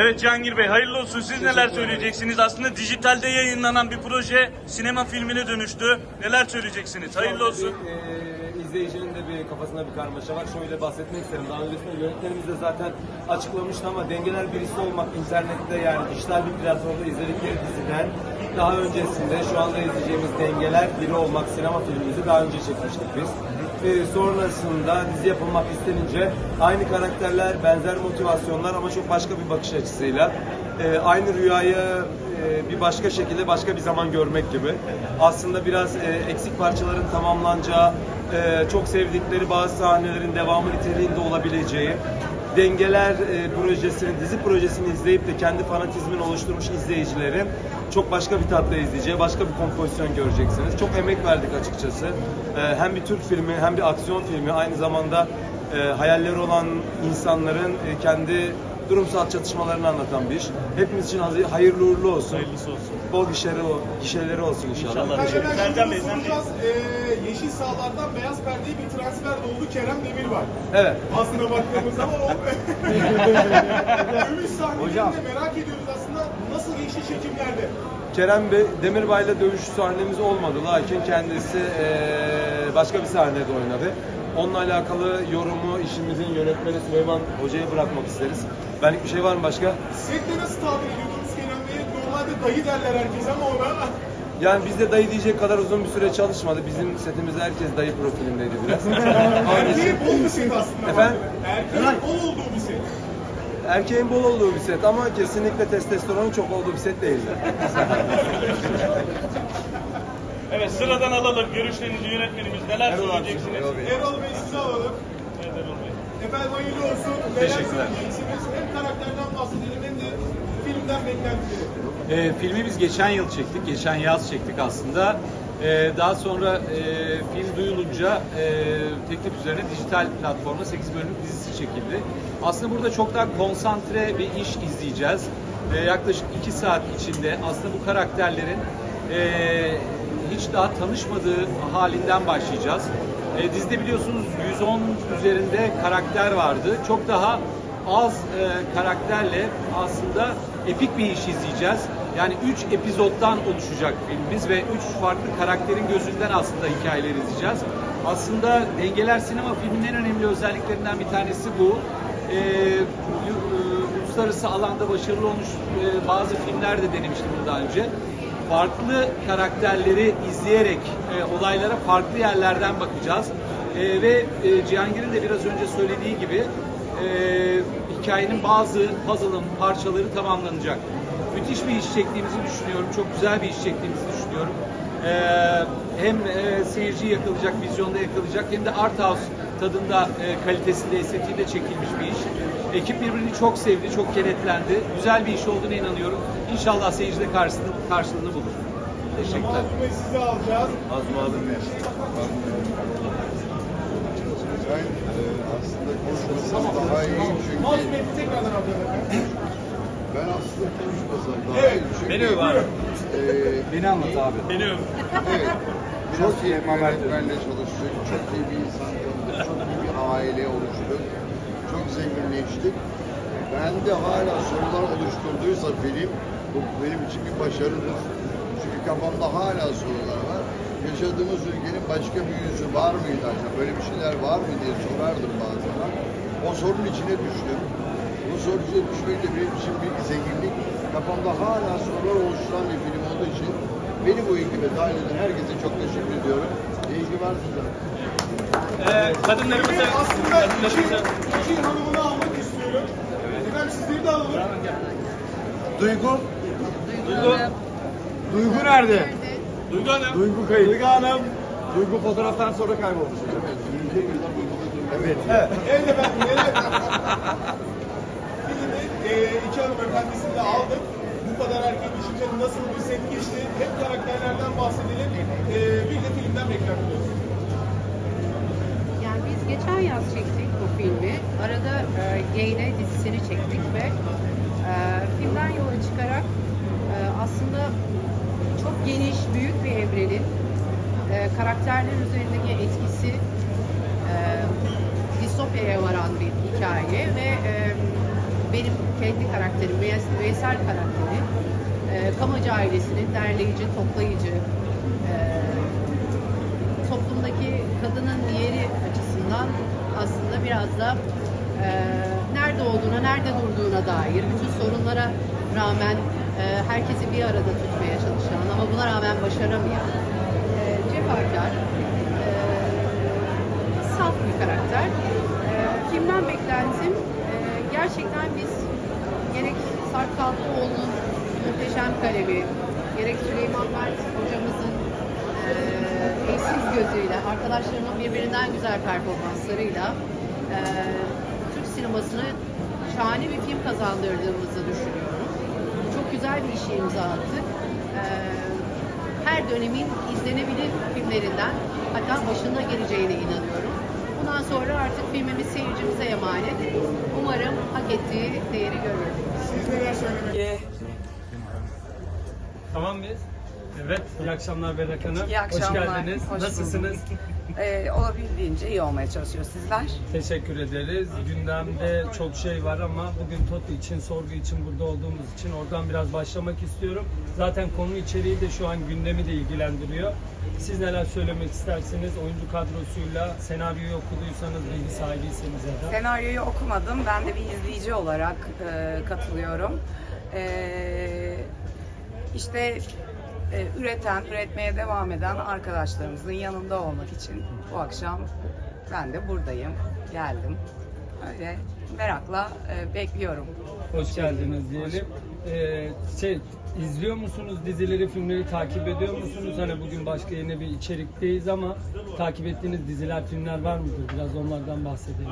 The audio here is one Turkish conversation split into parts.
Evet Cihangir Bey hayırlı olsun. Siz neler söyleyeceksiniz? Aslında dijitalde yayınlanan bir proje sinema filmine dönüştü. Neler söyleyeceksiniz? Hayırlı olsun. Bir, e, izleyicinin de bir kafasında bir karmaşa var. Şöyle bahsetmek isterim. Daha öncesinde yönetmenimiz de zaten açıklamıştı ama dengeler birisi olmak internette yani dijital bir platformda izledikleri diziden daha öncesinde şu anda izleyeceğimiz dengeler biri olmak sinema filmimizi daha önce çekmiştik biz. Ve sonrasında dizi yapılmak istenince aynı karakterler, benzer motivasyonlar ama çok başka bir bakış açısıyla e, aynı rüyayı e, bir başka şekilde başka bir zaman görmek gibi. Aslında biraz e, eksik parçaların tamamlanacağı, e, çok sevdikleri bazı sahnelerin devamı niteliğinde olabileceği, Dengeler e, projesini, dizi projesini izleyip de kendi fanatizmin oluşturmuş izleyicileri çok başka bir tatla izleyeceği, başka bir kompozisyon göreceksiniz. Çok emek verdik açıkçası. E, hem bir Türk filmi hem bir aksiyon filmi aynı zamanda e, hayalleri olan insanların e, kendi durumsal çatışmalarını anlatan bir iş. Hepimiz için hayırlı uğurlu olsun. Hayırlısı olsun. Bol gişeleri, gişeleri olsun inşallah. İnşallah. Teşekkür ederim. Bey, sen soracağız. Ee, yeşil sahalardan beyaz perdeye bir transfer oldu. Kerem Demir var. Evet. Aslında baktığımız zaman o dövüş sahnelerini de merak ediyoruz aslında. Nasıl geçti çekimlerde? Kerem Bey, Demirbay'la dövüş sahnemiz olmadı. Lakin kendisi eee, başka bir sahnede oynadı. Onunla alakalı yorumu işimizin yönetmeni Süleyman Hoca'ya bırakmak isteriz. Benlik bir şey var mı başka? Sette nasıl tabir ediyordunuz Kerem Bey'e? Normalde dayı derler herkes ama ona Yani biz de dayı diyecek kadar uzun bir süre çalışmadı. Bizim setimizde herkes dayı profilindeydi biraz. erkeğin bol bir set aslında. Efendim? Erkeğin bol olduğu bir set. Erkeğin bol olduğu bir set ama kesinlikle testosteronun çok olduğu bir set değildi. Evet sıradan alalım. Görüşlerinizi yönetmenimiz neler söyleyeceksiniz? Erol Bey sizi alalım. Evet, Erol Bey. Efendim hayırlı olsun. Neler söyleyeceksiniz? Hem karakterden bahsedelim hem de filmden beklentileri. E, filmi biz geçen yıl çektik, geçen yaz çektik aslında. E, daha sonra e, film duyulunca e, teklif üzerine dijital platformda 8 bölümlük dizisi çekildi. Aslında burada çok daha konsantre bir iş izleyeceğiz. E, yaklaşık 2 saat içinde aslında bu karakterlerin e, hiç daha tanışmadığı halinden başlayacağız. E, dizide biliyorsunuz 110 üzerinde karakter vardı. Çok daha az e, karakterle aslında epik bir iş izleyeceğiz. Yani 3 epizottan oluşacak filmimiz ve 3 farklı karakterin gözünden aslında hikayeleri izleyeceğiz. Aslında Dengeler Sinema filminin en önemli özelliklerinden bir tanesi bu. E, yu- e, uluslararası alanda başarılı olmuş e, bazı filmler de denemiştim daha önce. Farklı karakterleri izleyerek e, olaylara farklı yerlerden bakacağız. E, ve e, Cihangir'in de biraz önce söylediği gibi e, hikayenin bazı puzzle'ın parçaları tamamlanacak. Müthiş bir iş çektiğimizi düşünüyorum. Çok güzel bir iş çektiğimizi düşünüyorum. E, hem e, seyirciyi yakalayacak, vizyonda yakalayacak hem de art house tadında e, kalitesinde, estetiğinde çekilmiş bir iş. Ekip birbirini çok sevdi, çok kenetlendi. Güzel bir iş olduğuna inanıyorum. İnşallah seyirci de karşılığını, karşılığını bulur. Teşekkürler. Mazlum Bey sizi alacağız. Azmi abim. Ben e, aslında konuşmasam daha iyi çünkü Bey tekrardan efendim. ben aslında konuşmasam daha Evet, iyi çünkü beni öv abi. e, Beni anlat abi. Beni öv. evet, çok iyi bir yönetmenle çalıştık, çok iyi bir insan tanıdık, çok iyi bir aile oluştuk, çok zenginleştik. Ben de hala sorular oluşturduysa film, bu benim için bir başarıdır. Çünkü kafamda hala sorular var. Yaşadığımız ülkenin başka bir yüzü var mıydı acaba? Böyle bir şeyler var mı diye sorardım bazen. O sorunun içine düştüm. Bu sorunun içine düşmek de benim için bir zenginlik. Kafamda hala sorular oluşturan bir film olduğu için beni bu ekibe dahil eden herkese çok teşekkür ediyorum. İyi ki varsınız. Ee, kadınlarımıza, Aslında iki, kadınlarımıza iki hanımını almak istiyorum. Efendim sizleri de alalım. Duygu. Duygu, Duygu nerede? Duygu Hanım. Duygu kayıp. Duygu Hanım. Duygu fotoğraftan sonra kayboldu. Evet. Evet efendim neler? Filmi e, iki hanımefendisini de aldık. Bu kadar erkek düşünce nasıl bir set geçti? Hep karakterlerden bahsedelim. E, bir de filmden beklentiyoruz. Yani biz geçen yaz çektik bu filmi. Arada e, Gayne dizisini çektik ve e, filmden yola çıkarak e, aslında çok geniş, büyük bir evrenin e, e, karakterlerin üzerindeki etkisi e, distopyaya varan bir hikaye ve e, benim kendi karakterim, Veys- Veysel karakteri e, Kamacı ailesinin derleyici, toplayıcı, e, toplumdaki kadının yeri açısından aslında biraz da e, nerede olduğuna, nerede durduğuna dair bütün sorunlara rağmen e, herkesi bir arada tutmaya çalışan ama buna rağmen başaramayan e, cefakar, e, saf bir karakter. E, filmden beklentim e, gerçekten biz gerek Sarp Kalkıoğlu'nun muhteşem kalemi, gerek Süleyman Mert hocamızın e, eşsiz gözüyle, arkadaşlarımın birbirinden güzel performanslarıyla e, Türk sinemasına şahane bir film kazandırdığımızı düşünüyorum. Çok güzel bir işe imza attık. E, her dönemin izlenebilir filmlerinden hatta başında geleceğine inanıyorum. Bundan sonra artık filmimiz seyircimize emanet. Umarım hak ettiği değeri görür. Siz neler söylemek Tamam mıyız? Evet, iyi akşamlar Berrak Hanım. İyi akşamlar. Hoş geldiniz. Hoş Nasılsınız? Ee, olabildiğince iyi olmaya çalışıyoruz sizler. Teşekkür ederiz. Gündemde çok şey var ama bugün TOT için, sorgu için burada olduğumuz için oradan biraz başlamak istiyorum. Zaten konu içeriği de şu an gündemi de ilgilendiriyor. Siz neler söylemek istersiniz? Oyuncu kadrosuyla senaryoyu okuduysanız, bilgi sahibiyseniz ya da. Senaryoyu okumadım. Ben de bir izleyici olarak e, katılıyorum. Ee, işte e, üreten, üretmeye devam eden arkadaşlarımızın yanında olmak için bu akşam ben de buradayım. Geldim. Öyle merakla e, bekliyorum. Hoş geldiniz diyelim. Ee, şey, izliyor musunuz dizileri, filmleri takip ediyor musunuz? Hani bugün başka yeni bir içerikteyiz ama takip ettiğiniz diziler, filmler var mıdır? Biraz onlardan bahsedelim.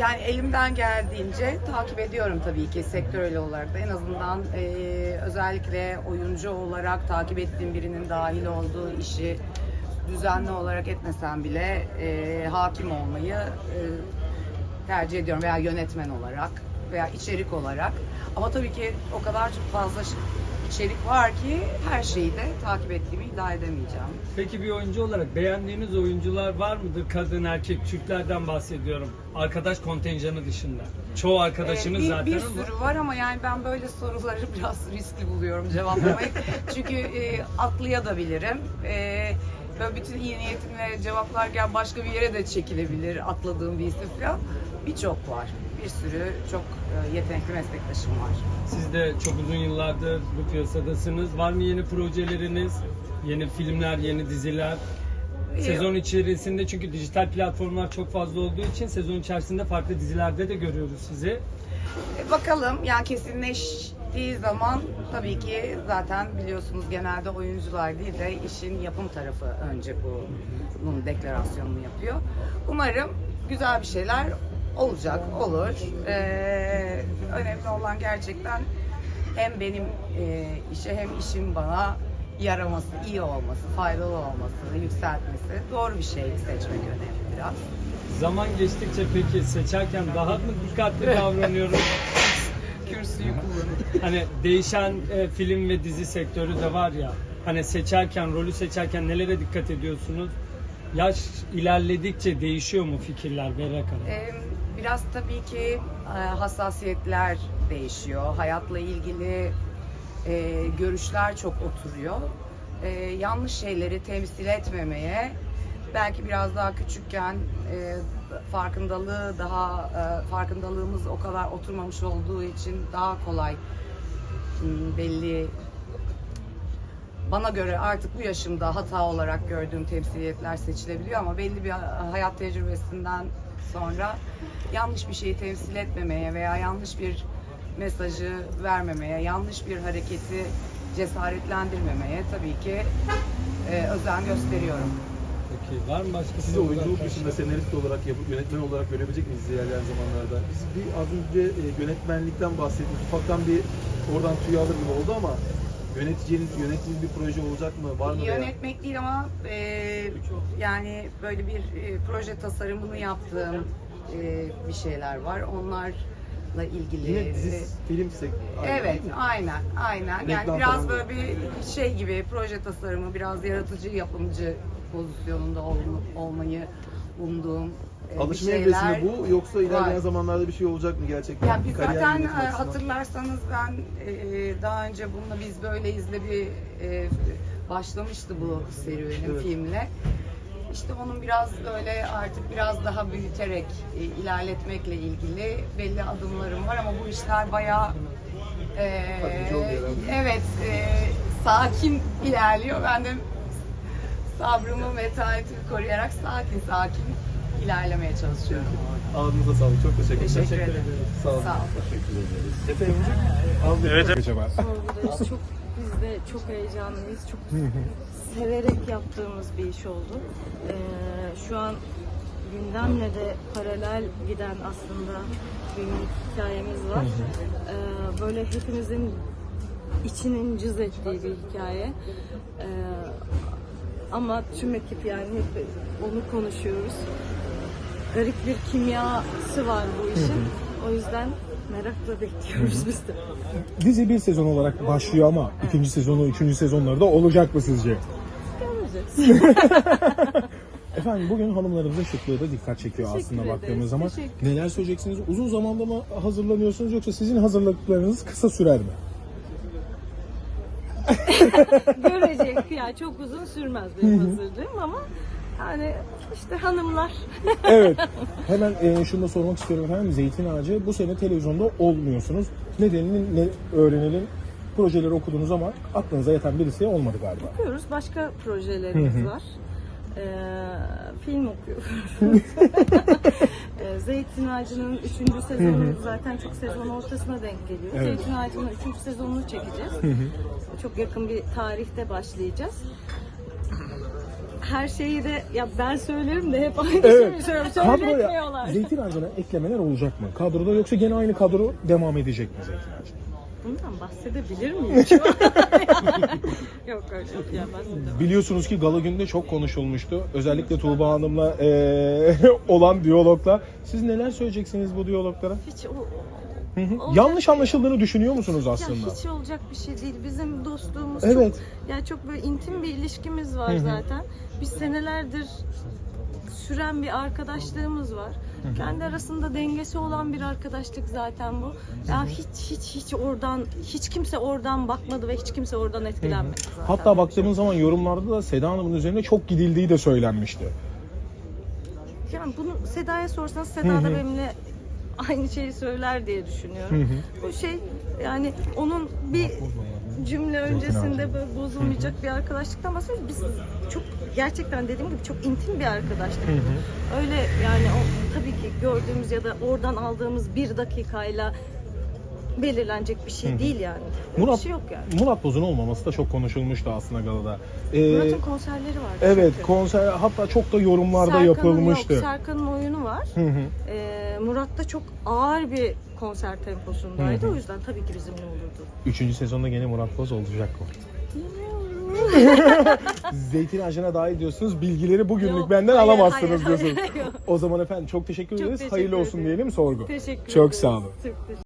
Yani elimden geldiğince takip ediyorum tabii ki sektörel olarak da en azından e, özellikle oyuncu olarak takip ettiğim birinin dahil olduğu işi düzenli olarak etmesem bile e, hakim olmayı e, tercih ediyorum veya yönetmen olarak veya içerik olarak. Ama tabii ki o kadar çok fazla içerik var ki her şeyi de takip ettiğimi iddia edemeyeceğim. Peki bir oyuncu olarak beğendiğiniz oyuncular var mıdır? Kadın, erkek, Türklerden bahsediyorum. Arkadaş kontenjanı dışında. Çoğu arkadaşınız Ee, bir, zaten bir ama. sürü var ama yani ben böyle soruları biraz riskli buluyorum cevaplamayı. Çünkü e, atlayabilirim. E, böyle bütün iyi niyetimle cevaplarken başka bir yere de çekilebilir atladığım bir isim falan. Birçok var. Bir sürü çok e, yetenekli meslektaşım var. Siz de çok uzun yıllardır bu piyasadasınız. Var mı yeni projeleriniz? Yeni filmler, yeni diziler? Sezon içerisinde çünkü dijital platformlar çok fazla olduğu için sezon içerisinde farklı dizilerde de görüyoruz sizi. E, Bakalım yani kesinleştiği zaman tabii ki zaten biliyorsunuz genelde oyuncular değil de işin yapım tarafı önce bunun deklarasyonunu yapıyor. Umarım güzel bir şeyler olacak, olur. Ee, önemli olan gerçekten hem benim e, işe hem işim bana yaraması, iyi olması, faydalı olması, yükseltmesi. Doğru bir şey seçmek önemli biraz. Zaman geçtikçe peki seçerken daha mı dikkatli davranıyoruz? Kürsüyü kullanıp. Hani değişen e, film ve dizi sektörü de var ya. Hani seçerken, rolü seçerken nelere dikkat ediyorsunuz? Yaş ilerledikçe değişiyor mu fikirler Berrak Hanım? Ee, Biraz tabii ki e, hassasiyetler değişiyor. Hayatla ilgili e, görüşler çok oturuyor. E, yanlış şeyleri temsil etmemeye belki biraz daha küçükken farkındalığı daha farkındalığımız o kadar oturmamış olduğu için daha kolay m, belli bana göre artık bu yaşımda hata olarak gördüğüm temsiliyetler seçilebiliyor ama belli bir hayat tecrübesinden sonra yanlış bir şeyi temsil etmemeye veya yanlış bir mesajı vermemeye, yanlış bir hareketi cesaretlendirmemeye tabii ki e, özen gösteriyorum. Peki var mı başka Sizi oyunculuk dışında senarist olarak yapıp yönetmen olarak görebilecek miyiz ilerleyen zamanlarda? Biz bir az önce e, yönetmenlikten bahsettik. Ufaktan bir oradan tüy alır gibi oldu ama yöneticiniz, yönettiğiniz bir proje olacak mı? Var mı? veya- Yönetmek değil ama e, yani böyle bir e, proje tasarımını yaptığım e, bir şeyler var. Onlarla ilgili. Yine dizi, film sek- Evet, aynen, aynen. Yani Reklam biraz falan böyle bir şey gibi proje tasarımı, biraz yaratıcı, yapımcı pozisyonunda ol- olmayı umduğum e, bir Alışma evresinde bu yoksa ilerleyen var. zamanlarda bir şey olacak mı gerçekten? Ya biz Kariyer zaten yönetimi e, açısından. hatırlarsanız ben e, daha önce bununla biz böyleyizle bir e, başlamıştı bu serüvenim Evet. filmle. İşte onun biraz böyle artık biraz daha büyüterek e, ilerletmekle ilgili belli adımlarım var ama bu işler bayağı e, Akıcı oluyor herhalde. evet e, sakin ilerliyor. Ben de sabrımı, metanetimi koruyarak sakin sakin ilerlemeye çalışıyorum. Ağzınıza sağlık. Çok teşekkür ederim. Teşekkür ederim. Sağ olun. Sağ olun. Efendim? Abi, Evet, sorgudayız. Çok biz de çok heyecanlıyız. Çok severek yaptığımız bir iş oldu. Ee, şu an gündemle de paralel giden aslında bir minik hikayemiz var. Ee, böyle hepimizin içinin cız ettiği bir hikaye. Ee, ama tüm ekip yani hep onu konuşuyoruz. Garip bir kimyası var bu işin. O yüzden merakla bekliyoruz biz de. Dizi bir sezon olarak başlıyor ama ikinci sezonu, üçüncü sezonları da olacak mı sizce? Göreceğiz. Efendim bugün hanımlarımızın şıklığı da dikkat çekiyor Teşekkür aslında ederiz, baktığımız zaman. Neler söyleyeceksiniz? Uzun zamanda mı hazırlanıyorsunuz yoksa sizin hazırlıklarınız kısa sürer mi? görecek. Yani çok uzun sürmez benim hazırlığım ama yani işte hanımlar Evet. Hemen e, şunu da sormak istiyorum efendim. Zeytin Ağacı bu sene televizyonda olmuyorsunuz. Nedenini ne öğrenelim? Projeleri okudunuz ama aklınıza yatan birisi olmadı galiba. okuyoruz. Başka projelerimiz var. Ee, film okuyoruz. Ee, Zeytin Ağacı'nın 3. sezonu zaten çok sezon ortasına denk geliyor. Evet. Zeytin Ağacı'nın 3. sezonunu çekeceğiz. Çok yakın bir tarihte başlayacağız. Her şeyi de ya ben söylerim de hep aynı şeyi Evet. söylüyorum. Kadroya Söyletmiyorlar. Zeytin Ağacı'na eklemeler olacak mı? Kadroda yoksa gene aynı kadro devam edecek mi Zeytin Ağacı? Bundan bahsedebilir miyim şu an? Yok öyle ya bahsedemem. Biliyorsunuz ki gala günde çok konuşulmuştu. Özellikle Tuğba Hanım'la eee, olan diyalogla. Siz neler söyleyeceksiniz bu diyaloglara? Hiç o, Hı hı. Olacak Yanlış anlaşıldığını düşünüyor musunuz ya aslında? hiç olacak bir şey değil. Bizim dostluğumuz Evet. çok yani çok böyle intim bir ilişkimiz var Hı hı. zaten. Biz senelerdir süren bir arkadaşlığımız var. Kendi arasında dengesi olan bir arkadaşlık zaten bu. Ya hiç hiç hiç oradan hiç kimse oradan bakmadı ve hiç kimse oradan etkilenmedi zaten. Hatta baktığımız zaman yorumlarda da Seda Hanım'ın üzerine çok gidildiği de söylenmişti. Yani bunu Seda'ya sorsanız Seda da benimle aynı şeyi söyler diye düşünüyorum. Bu şey yani onun bir cümle öncesinde böyle bozulmayacak bir arkadaşlıktan bahsediyoruz. Biz çok gerçekten dediğim gibi çok intim bir arkadaşlık. Öyle yani o tabii ki gördüğümüz ya da oradan aldığımız bir dakikayla belirlenecek bir şey değil yani. Öyle Murat, bir şey yok yani. Murat Boz'un olmaması da çok konuşulmuştu aslında galada. Ee, Murat'ın konserleri var. evet çünkü. konser hatta çok da yorumlarda Serkan'ın yapılmıştı. Yok, Serkan'ın oyunu var. Hı hı. Ee, Murat da çok ağır bir konser temposundaydı. Hı hı. O yüzden tabii ki bizimle olurdu. Üçüncü sezonda gene Murat Boz olacak mı? Zeytin Ağacı'na dahil diyorsunuz. Bilgileri bugünlük Yok, benden hayır, alamazsınız hayır, diyorsunuz. hayır. O zaman efendim çok teşekkür Çok ederiz. teşekkür Hayırlı olsun diyelim sorgu. Teşekkür Çok ederiz. sağ olun. Çok teşekkür